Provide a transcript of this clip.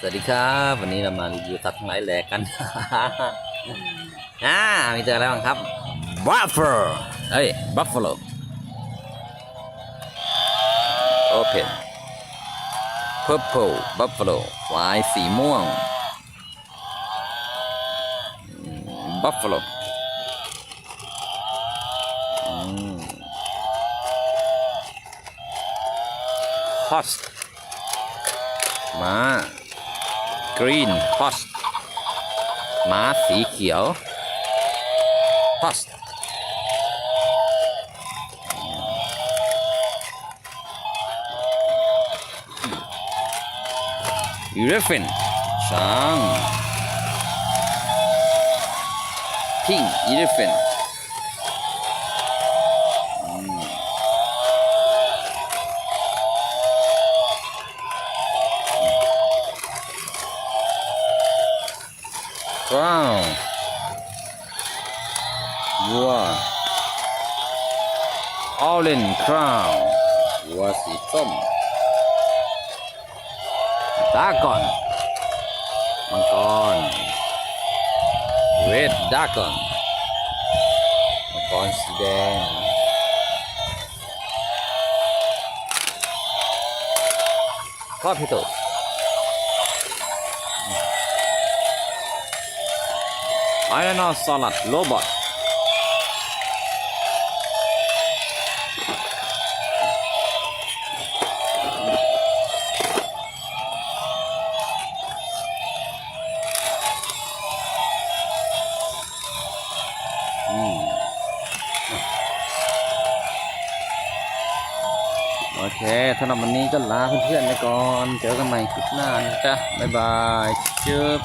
สวัสดีครับวันนี้เรามารีวิวสัตว์ทั้งหลายแหลกกัน อ่ามีเจออะไรบ้างครับบัฟเฟอร์เฮ้ยบัฟฟ a โลโอเพน purple buffalo วายสีม่วง buffalo อืม horse ม้า green horse ม้าสีเขียว horse elephant ช้าง pink elephant crown วัว orange crown วัวสีส้ม dragon มังกร red dragon มังกรสีแดง capital ไอรอนสลัดโรบอทโอเคสำหรับวันนี้ก็ลาเพื่อนๆไปก่อน เจอกันใหม่คลิปหน้านะจ๊ะ บ๊ายบายจุ๊บ